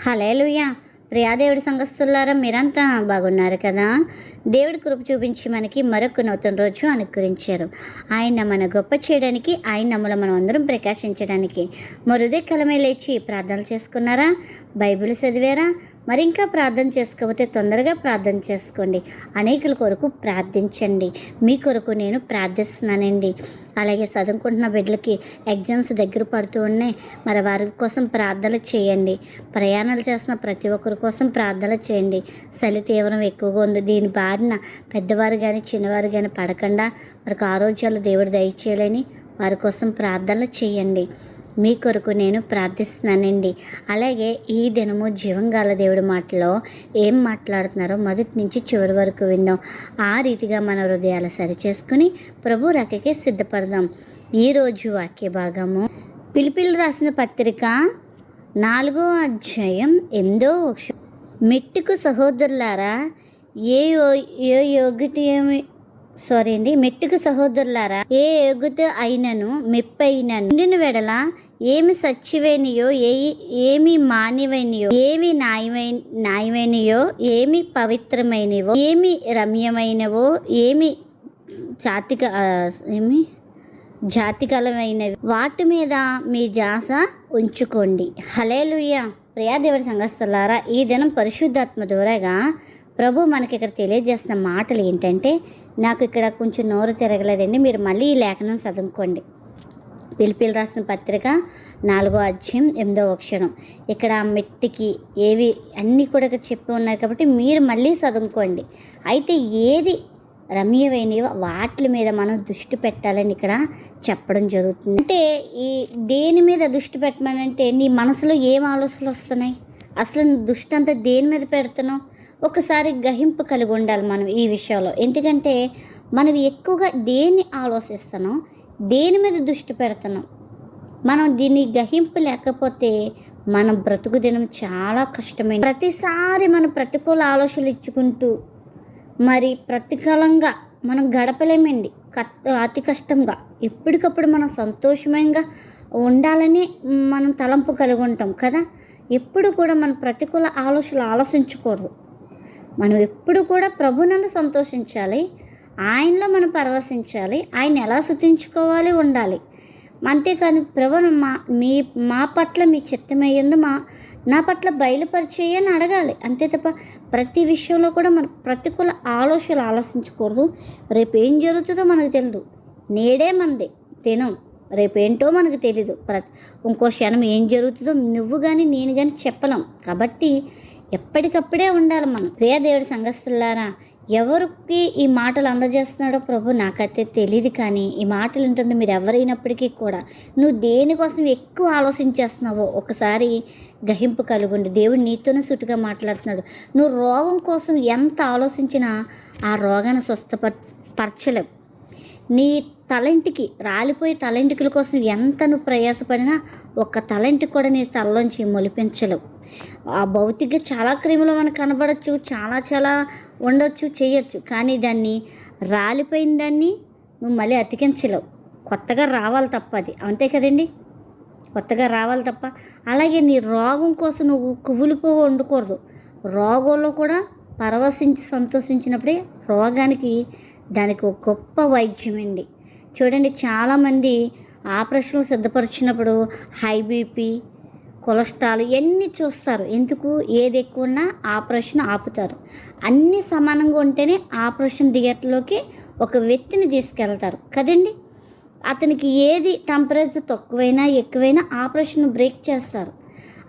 Hallelujah ప్రియాదేవుడి సంఘస్థులారా మీరంతా బాగున్నారు కదా? దేవుడి కృప చూపించి మనకి మరొక నూతన రోజు అనుకరించారు ఆయన మన గొప్ప చేయడానికి ఆయన నమ్మల మనం అందరం ప్రకాశించడానికి మరుదే కలమే లేచి ప్రార్థనలు చేసుకున్నారా? బైబిల్ చదివారా? మరి ఇంకా ప్రార్థన చేసుకోకపోతే తొందరగా ప్రార్థన చేసుకోండి. అనేకుల కొరకు ప్రార్థించండి. మీ కొరకు నేను ప్రార్థిస్తున్నానండి. అలాగే చదువుకుంటున్న బిడ్డలకి ఎగ్జామ్స్ దగ్గర పడుతూ ఉన్నాయి. మరి వారి కోసం ప్రార్థనలు చేయండి. ప్రయాణాలు చేస్తున్న ప్రతి ఒక్కరి కోసం ప్రార్థనలు చేయండి. చలి తీవ్రం ఎక్కువగా ఉంది. దీని బారిన పెద్దవారు కానీ చిన్నవారు కానీ పడకుండా వారికి ఆరోగ్యాలు దేవుడు దయచేయాలని వారి కోసం ప్రార్థనలు చేయండి. మీ కొరకు నేను ప్రార్థిస్తున్నానండి. అలాగే ఈ దినము జీవంగాల దేవుడి మాటలో ఏం మాట్లాడుతున్నారో మొదటి నుంచి చివరి వరకు విందాం. ఆ రీతిగా మన హృదయాలు సరిచేసుకుని ప్రభు రకకే సిద్ధపడదాం. ఈరోజు వాక్య భాగము పిలిపిలు రాసిన పత్రిక నాలుగో అధ్యాయం ఎనిమిదో మెట్టుకు సహోదరులారా ఏ ఏ యోగిటి ఏమి సారీ అండి మెట్టుకు సహోదరులారా ఏ యోగ్యత అయినను మెప్పైనను ఉండిన వెడల ఏమి సచ్చివైనయో ఏ ఏమి మానివైనయో ఏమి న్యాయమైన న్యాయమైనయో ఏమి పవిత్రమైనవో ఏమి రమ్యమైనవో ఏమి జాతిక ఏమి జాతికలమైనవి వాటి మీద మీ జాస ఉంచుకోండి. హలేలుయ్య ప్రియాదేవుడి సంఘస్థలారా ఈ దినం పరిశుద్ధాత్మ ద్వారాగా ప్రభు మనకి ఇక్కడ తెలియజేస్తున్న మాటలు ఏంటంటే నాకు ఇక్కడ కొంచెం నోరు తిరగలేదండి. మీరు మళ్ళీ ఈ లేఖనం చదువుకోండి. పిలిపిలు రాసిన పత్రిక నాలుగో అధ్యాయం ఎనిమిదో అక్షరం ఇక్కడ ఆ మెట్టికి ఏవి అన్నీ కూడా ఇక్కడ చెప్పి ఉన్నాయి కాబట్టి మీరు మళ్ళీ చదువుకోండి. అయితే ఏది రమ్యమైనవో వాటి మీద మనం దృష్టి పెట్టాలని ఇక్కడ చెప్పడం జరుగుతుంది. అంటే ఈ దేని మీద దృష్టి పెట్టమనంటే నీ మనసులో ఏం ఆలోచనలు వస్తున్నాయి? అసలు దృష్టి అంతా దేని మీద పెడుతున్నావు? ఒకసారి గ్రహింపు కలిగి ఉండాలి మనం ఈ విషయంలో. ఎందుకంటే మనం ఎక్కువగా దేన్ని ఆలోచిస్తున్నాం దేని మీద దృష్టి పెడుతున్నాం? మనం దీన్ని గ్రహింపు లేకపోతే మనం బ్రతుకు దినం చాలా కష్టమైన ప్రతిసారి మనం ప్రతికూల ఆలోచనలు ఇచ్చుకుంటూ మరి ప్రతికూలంగా మనం గడపలేమండి. కట్ అతి కష్టంగా. ఎప్పటికప్పుడు మనం సంతోషంగా ఉండాలని మనం తలంపు కలిగి ఉంటాం కదా? ఎప్పుడు కూడా మన ప్రతికూల ఆలోచనలు ఆలోచించకూడదు. మనం ఎప్పుడు కూడా ప్రభునందు సంతోషించాలి. ఆయనలో మనం పరవశించాలి. ఆయన ఎలా శుతించుకోవాలి ఉండాలి. అంతేకాదు ప్రభు మా మీ మా పట్ల మీ చిత్తమయ్యేందు మా నా పట్ల బయలుపరిచేయని అడగాలి. అంతే తప్ప ప్రతి విషయంలో కూడా మనం ప్రతికూల ఆలోచనలు ఆలోచించకూడదు. రేపు ఏం జరుగుతుందో మనకు తెలియదు నేడే మనది దినం రేపేంటో మనకు తెలీదు. ప్ర ఇంకో క్షణం ఏం జరుగుతుందో నువ్వు కానీ నేను కానీ చెప్పలేం. కాబట్టి ఎప్పటికప్పుడే ఉండాలి మనం. దేవుడి సంఘస్థులారా ఎవరికి ఈ మాటలు అందజేస్తున్నాడో ప్రభు నాకైతే తెలియదు కానీ ఈ మాటలు ఉంటుంది మీరు ఎవరైనప్పటికీ కూడా నువ్వు దేనికోసం ఎక్కువ ఆలోచించేస్తున్నావో ఒకసారి గ్రహింపు కలుగుండి. దేవుడు నీతోనే సుట్టుగా మాట్లాడుతున్నాడు. నువ్వు రోగం కోసం ఎంత ఆలోచించినా ఆ రోగాన్ని స్వస్థపర పరచలేవు. నీ తలంటికి రాలిపోయే తలంటికల కోసం ఎంత నువ్వు ప్రయాసపడినా ఒక్క తలంటికి కూడా నీ తలలోంచి మొలిపించలేవు. ఆ భౌతిక చాలా క్రిములు మనకు కనబడచ్చు చాలా చాలా ఉండొచ్చు చేయొచ్చు. కానీ దాన్ని రాలిపోయిన దాన్ని నువ్వు మళ్ళీ అతికించలేవు. కొత్తగా రావాలి తప్ప అది. అంతే కదండి? కొత్తగా రావాలి తప్ప. అలాగే నీ రోగం కోసం నువ్వు కువ్వులిపో ఉండకూడదు రోగంలో కూడా పరవశించి సంతోషించినప్పుడే రోగానికి దానికి ఒక గొప్ప వైద్యం అండి. చూడండి చాలామంది ఆపరేషన్లు సిద్ధపరిచినప్పుడు హై బీపీ కొలెస్ట్రాల్ ఇవన్నీ చూస్తారు? ఎందుకు? ఏది ఎక్కువ ఉన్నా ఆపరేషన్ ఆపుతారు. అన్నీ సమానంగా ఉంటేనే ఆపరేషన్ థియేటర్లోకి ఒక వ్యక్తిని తీసుకెళ్తారు. కదండి? అతనికి ఏది టెంపరేచర్ తక్కువైనా ఎక్కువైనా ఆపరేషన్ బ్రేక్ చేస్తారు.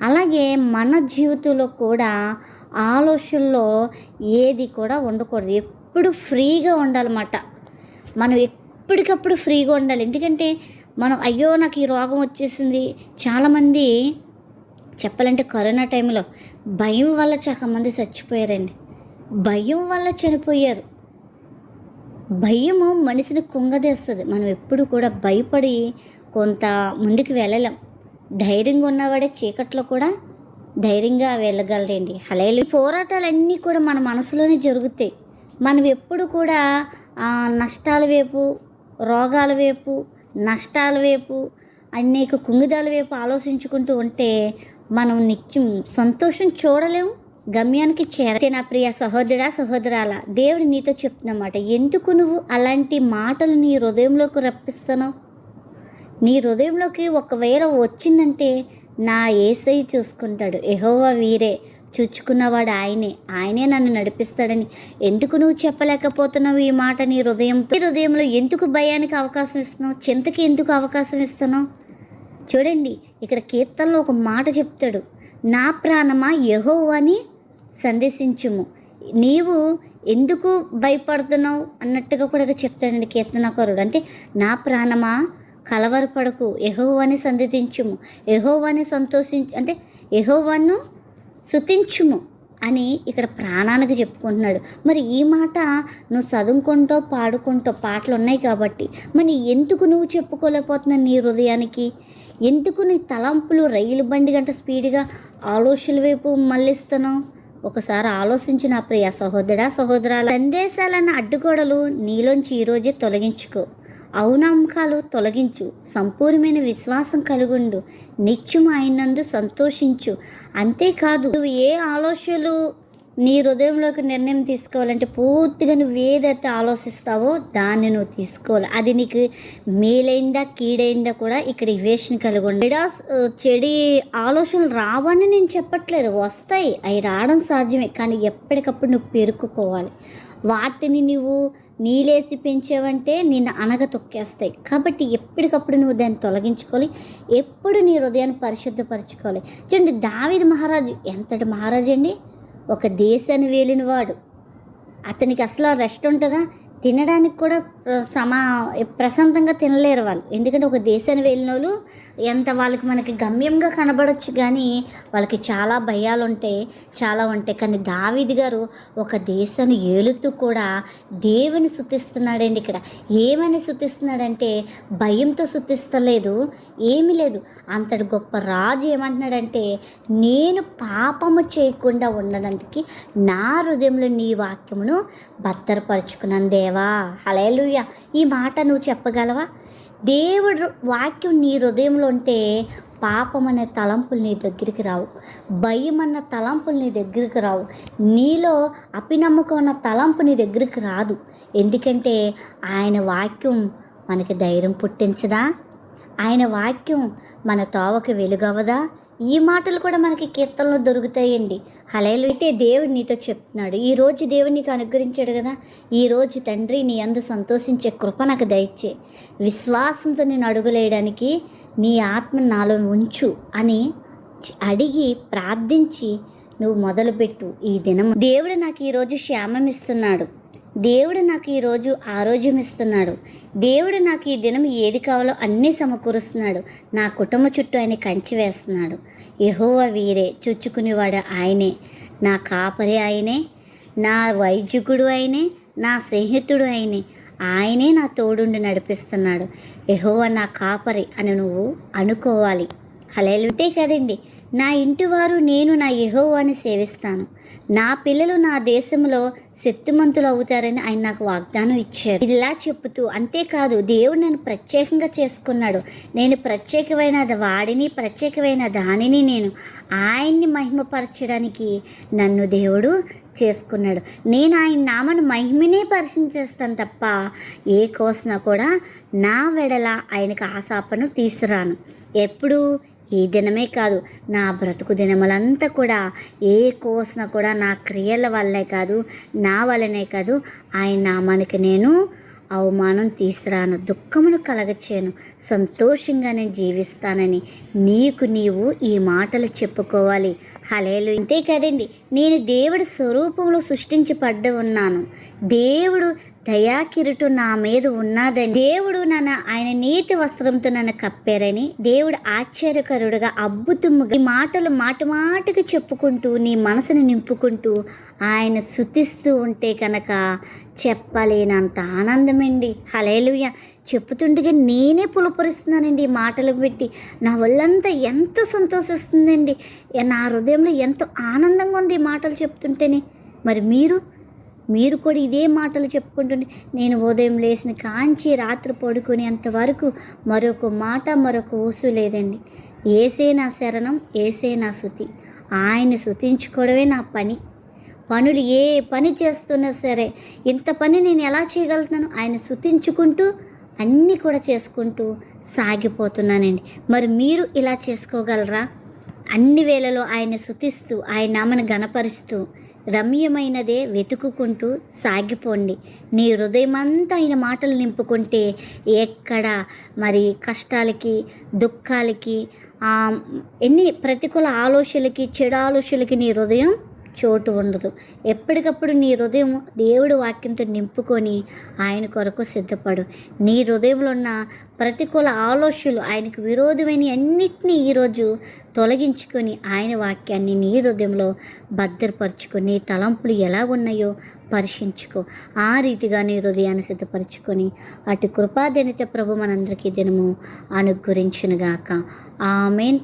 అలాగే మన జీవితంలో కూడా ఆలోచనలో ఏది కూడా ఉండకూడదు. ఎప్పుడు ఫ్రీగా ఉండాలన్నమాట. మనం ఎప్పటికప్పుడు ఫ్రీగా ఉండాలి. ఎందుకంటే మనం అయ్యో నాకు ఈ రోగం వచ్చేసింది. చాలామంది చెప్పాలంటే కరోనా టైంలో భయం వల్ల చాలా మంది చచ్చిపోయారండి. భయం వల్ల చనిపోయారు. భయము మనిషిని కుంగదీస్తుంది. మనం ఎప్పుడు కూడా భయపడి కొంత ముందుకు వెళ్ళలేం. ధైర్యంగా ఉన్నవాడే చీకట్లో కూడా ధైర్యంగా వెళ్ళగలరండి హలేలు పోరాటాలన్నీ కూడా మన మనసులోనే జరుగుతాయి. మనం ఎప్పుడు కూడా నష్టాల వైపు రోగాల వైపు నష్టాల వైపు అనేక కుంగుదాల వైపు ఆలోచించుకుంటూ ఉంటే మనం నిత్యం సంతోషం చూడలేము గమ్యానికి చేరతే నా ప్రియ సహోదరా సహోదరాల దేవుడు నీతో చెప్తున్నమాట ఎందుకు నువ్వు అలాంటి మాటలు నీ హృదయంలోకి రప్పిస్తున్నావు? నీ హృదయంలోకి ఒకవేళ వచ్చిందంటే నా ఏసై చూసుకుంటాడు ఎహోవా వీరే చూచుకున్నవాడు ఆయనే ఆయనే నన్ను నడిపిస్తాడని. ఎందుకు నువ్వు చెప్పలేకపోతున్నావు ఈ మాట నీ హృదయం నీ హృదయంలో ఎందుకు భయానికి అవకాశం ఇస్తున్నావు? చింతకి ఎందుకు అవకాశం ఇస్తున్నావు? చూడండి ఇక్కడ కీర్తనలో ఒక మాట చెప్తాడు. నా ప్రాణమా యెహోవాని సందేశించుము. నీవు ఎందుకు భయపడుతున్నావు అన్నట్టుగా కూడా చెప్తాడండి కీర్తనకారుడు. అంటే నా ప్రాణమా కలవరపడకు యెహోవాని సందేశించుము. యెహోవాని సంతోషించు అంటే యెహోవాను శుతించుము అని ఇక్కడ ప్రాణానికి చెప్పుకుంటున్నాడు. మరి ఈ మాట నువ్వు చదువుకుంటూ పాడుకుంటూ పాటలు ఉన్నాయి కాబట్టి మరి ఎందుకు నువ్వు చెప్పుకోలేకపోతున్నావు నీ హృదయానికి? ఎందుకు నీ తలంపులు రైలు బండి గంట స్పీడ్గా ఆలోచనల వైపు మళ్ళిస్తున్నావు? ఒకసారి ఆలోచించిన నా ప్రియ సహోదరా సహోదరాల సందేశాలన్న అడ్డుగోడలు నీలోంచి ఈరోజే తొలగించుకో. అవునమ్మకాలు తొలగించు సంపూర్ణమైన విశ్వాసం కలుగుండు. నిత్యం ఆయనందు సంతోషించు. అంతేకాదు నువ్వు ఏ ఆలోచనలు నీ హృదయంలోకి నిర్ణయం తీసుకోవాలంటే పూర్తిగా నువ్వు ఏదైతే ఆలోచిస్తావో దాన్ని నువ్వు తీసుకోవాలి. అది నీకు మేలైందా కీడైందా కూడా ఇక్కడ ఇవేషన్ కలిగి ఉండి చెడి ఆలోచనలు రావని నేను చెప్పట్లేదు. వస్తాయి అవి రావడం సాధ్యమే కానీ ఎప్పటికప్పుడు నువ్వు పెరుక్కోవాలి. వాటిని నువ్వు నీలేసి పెంచావంటే నిన్ను అనగ తొక్కేస్తాయి. కాబట్టి ఎప్పటికప్పుడు నువ్వు దాన్ని తొలగించుకోవాలి. ఎప్పుడు నీ హృదయాన్ని పరిశుద్ధపరచుకోవాలి. చూడండి దావిది మహారాజు ఎంతటి మహారాజు అండి? ఒక దేశాన్ని వేలినవాడు. అతనికి అసలు రెస్ట్ ఉంటుందా? తినడానికి కూడా సమా ప్రశాంతంగా తినలేరు వాళ్ళు. ఎందుకంటే ఒక దేశాన్ని వెళ్ళిన వాళ్ళు ఎంత వాళ్ళకి మనకి గమ్యంగా కనబడచ్చు కానీ వాళ్ళకి చాలా భయాలు ఉంటాయి చాలా ఉంటాయి. కానీ దావిది గారు ఒక దేశాన్ని ఏలుతూ కూడా దేవుని శుతిస్తున్నాడండి ఇక్కడ. ఏమని శుతిస్తున్నాడంటే భయంతో శుతిస్తలేదు ఏమీ లేదు. అంతటి గొప్ప రాజు ఏమంటున్నాడంటే నేను పాపము చేయకుండా ఉండడానికి నా హృదయంలో నీ వాక్యమును భద్రపరుచుకున్నాను దేవా. హలలుయ ఈ మాట నువ్వు చెప్పగలవా? దేవుడు వాక్యం నీ హృదయంలో ఉంటే పాపం అనే తలంపులు నీ దగ్గరికి రావు. భయం అన్న తలంపులు నీ దగ్గరికి రావు. నీలో అపినమ్మకం అన్న తలంపు నీ దగ్గరికి రాదు. ఎందుకంటే ఆయన వాక్యం మనకి ధైర్యం పుట్టించదా? ఆయన వాక్యం మన తోవకి వెలుగవదా ఈ మాటలు కూడా మనకి కీర్తనలో దొరుకుతాయండి. హలేలు అయితే దేవుడు నీతో చెప్తున్నాడు. ఈ రోజు దేవుడు నీకు అనుగ్రహించాడు కదా? ఈ రోజు తండ్రి నీ అందు సంతోషించే కృప నాకు దయచే. విశ్వాసంతో నేను అడుగులేయడానికి నీ ఆత్మ నాలో ఉంచు అని అడిగి ప్రార్థించి నువ్వు మొదలుపెట్టు ఈ దినం దేవుడు నాకు ఈరోజు క్షేమం ఇస్తున్నాడు. దేవుడు నాకు ఈరోజు ఆరోగ్యం ఇస్తున్నాడు దేవుడు నాకు ఈ దినం ఏది కావాలో అన్నీ సమకూరుస్తున్నాడు. నా కుటుంబ చుట్టూ ఆయన కంచి వేస్తున్నాడు. యహోవ వీరే చుచ్చుకునేవాడు ఆయనే. నా కాపరి ఆయనే నా వైద్యకుడు ఆయనే నా స్నేహితుడు ఆయనే. ఆయనే నా తోడుండి నడిపిస్తున్నాడు. యహోవ నా కాపరి అని నువ్వు అనుకోవాలి. హలేలుంటే కదండి. నా ఇంటివారు నేను నా యహోవాని సేవిస్తాను. నా పిల్లలు నా దేశంలో శక్తిమంతులు అవుతారని ఆయన నాకు వాగ్దానం ఇచ్చారు. ఇలా చెప్తూ అంతేకాదు దేవుడు నన్ను ప్రత్యేకంగా చేసుకున్నాడు. నేను ప్రత్యేకమైన వాడిని ప్రత్యేకమైన దానిని నేను ఆయన్ని మహిమపరచడానికి నన్ను దేవుడు చేసుకున్నాడు. నేను ఆయన నామను మహిమనే పరిశీలించేస్తాను తప్ప ఏ కోసన కూడా నా వెడల ఆయనకు ఆశాపను తీసుకురాను ఎప్పుడు ఈ దినమే కాదు నా బ్రతుకు దినములంతా కూడా ఏ కోసన కూడా నా క్రియల వల్లే కాదు నా వల్లనే కాదు ఆయన నామానికి నేను అవమానం తీసుకురాను దుఃఖమును కలగచేయను సంతోషంగా నేను జీవిస్తానని నీకు నీవు ఈ మాటలు చెప్పుకోవాలి. హలేలు ఇంతే కదండి నేను దేవుడి స్వరూపంలో సృష్టించబడ్డ ఉన్నాను. దేవుడు దయాకిరుటు నా మీద ఉన్నదని. దేవుడు నన్ను ఆయన నీతి వస్త్రంతో నన్ను కప్పారని. దేవుడు ఆశ్చర్యకరుడుగా అబ్బుతుమ్ముగా ఈ మాటలు మాట మాటకు చెప్పుకుంటూ నీ మనసును నింపుకుంటూ ఆయన శుతిస్తూ ఉంటే కనుక చెప్పలేనంత ఆనందమండి. హలేలుయ చెప్పుతుండగా నేనే పులపరుస్తున్నానండి ఈ మాటలు పెట్టి. నా ఒళ్ళంతా ఎంతో సంతోషిస్తుందండి. నా హృదయంలో ఎంతో ఆనందంగా ఉంది ఈ మాటలు చెప్తుంటేనే. మరి మీరు? మీరు కూడా ఇదే మాటలు చెప్పుకుంటుండే నేను ఉదయం లేచిన కాంచి రాత్రి పడుకునేంత వరకు మరొక మాట మరొక ఊసు లేదండి. ఏసే నా శరణం ఏసే నా శృతి ఆయన శృతించుకోవడమే నా పని. పనులు ఏ పని చేస్తున్నా సరే ఇంత పని నేను ఎలా చేయగలుగుతున్నాను ఆయన శృతించుకుంటూ అన్నీ కూడా చేసుకుంటూ సాగిపోతున్నానండి. మరి మీరు ఇలా చేసుకోగలరా? అన్ని వేళలో ఆయన శృతిస్తూ ఆయన నామను గణపరుస్తూ రమ్యమైనదే వెతుకుకుంటూ సాగిపోండి. నీ హృదయమంతా ఆయన మాటలు నింపుకుంటే ఎక్కడ మరి కష్టాలకి దుఃఖాలకి ఎన్ని ప్రతికూల ఆలోచనలకి చెడు ఆలోచనలకి నీ హృదయం చోటు ఉండదు. ఎప్పటికప్పుడు నీ హృదయం దేవుడి వాక్యంతో నింపుకొని ఆయన కొరకు సిద్ధపడు. నీ హృదయంలో ఉన్న ప్రతికూల ఆలోచనలు ఆయనకు విరోధమైన అన్నిటినీ ఈరోజు తొలగించుకొని ఆయన వాక్యాన్ని నీ హృదయంలో భద్రపరుచుకొని నీ తలంపులు ఎలా ఉన్నాయో పరీక్షించుకో. ఆ రీతిగా నీ హృదయాన్ని సిద్ధపరచుకొని అటు కృపాదనిత ప్రభు మనందరికీ దినము అనుగ్రహించునుగాక. ఆమెన్.